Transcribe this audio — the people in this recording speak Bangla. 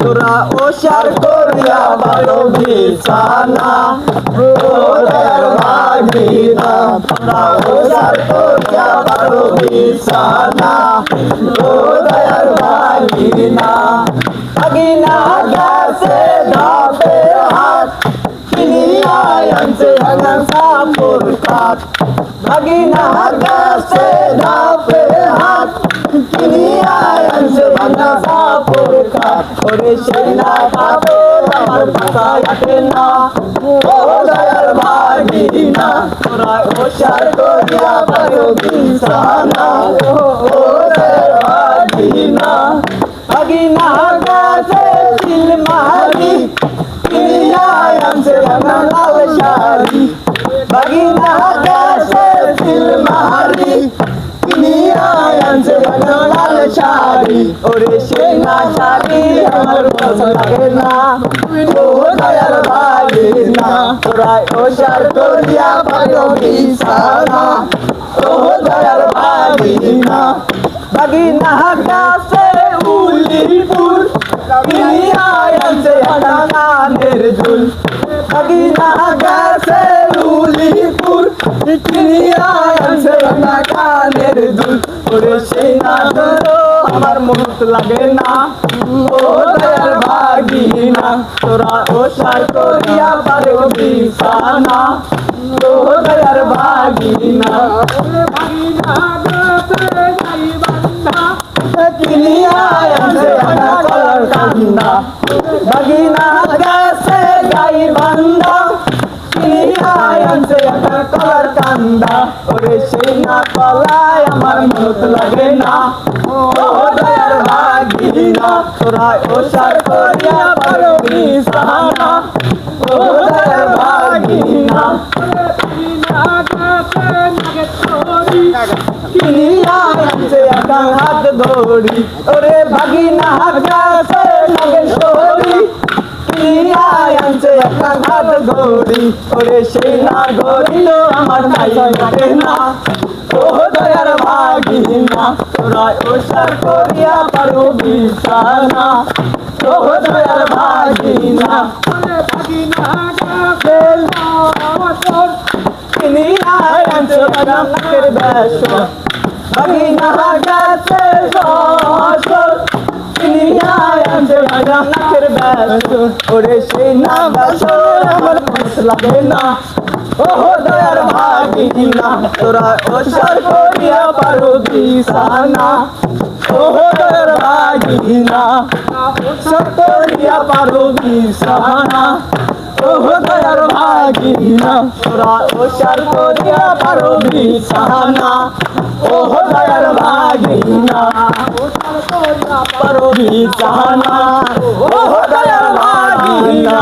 তোরা ওসার করিয়া ভালো বিছানা ও দয়ার ভাগিনা তোরা ওসার করিয়া ভালো বিছানা ও দয়ার ভাগিনা ভাগিনা গাছে ধাপে হাত, কিনিয়া আনছে ভাঙা সাপুর কাঠ ভাগিনা গাছে ধাপে ভাঙা সাপুর কাঠ ওরে সেই না পাবো আমার পাতা কাটে না ও দয়ার ভাগিনা তোরা ওসার করিয়া ভালো বিছানা ও দয়ার ভাগিনা ভাগিনা গাছে দিল মারি কিনিয়া আনছে ভাঙা লাল শাড়ি ভাগিনা গাছে শাড়ি ওরে সেই না শাড়ি আমার লাগে না। ও দয়ার ভাগিনা তোরা ওসার করিয়া ভালো বিছানা। ও দয়ার ভাগিনা ভাগিনা গাছে উলিপুর কিনিয়া আনছে হানানের ঝুল। ভাগিনা গাছে উলিপুর কিনিয়া আনছে কানের দুল ওরে সেই না আমার মুখ লাগে না। ও দয়ার ভাগিনা তোরা ওসার করিয়া পারো বিছানা। ও দয়ার ভাগিনা কিনিয়া কলার কান্দা। ভাগিনা গাছে বান্দা। কিনিয়া আনছে কলার কান্দা। ওরে সেই না কলায় আমার মুখ লাগে না। ও দয়ার ভাগিনা তোরা ওসার করিয়া পারো বিছানা ও দয়ার ভাগিনা হাত ধরি ওরে ভাগিনা গাছে লাগে সরি আনছে হাত ওরে সেই না ধরিল আমার না ভাগিনা তোরা ওসার করিয়া পারো বিছানা ও দয়ার ভাগিনা কিনিয়া আনছে একা নাকের বেশ ভাগিনা গাছে সসর কিনিয়া আনছে ভাগা নাকের বেশ ওরে সেই না। না ও দয়ার ভাগিনা তোরা ওসার করিয়া পারো বিছানা ও দয়ার ভাগিনা ওসার করিয়া পারো বিছানা ও দয়ার ভাগিনা তোরা ওসার করিয়া পারো বিছানা ও দয়ার ভাগিনা পারো বিছানা ও দয়ার ভাগিনা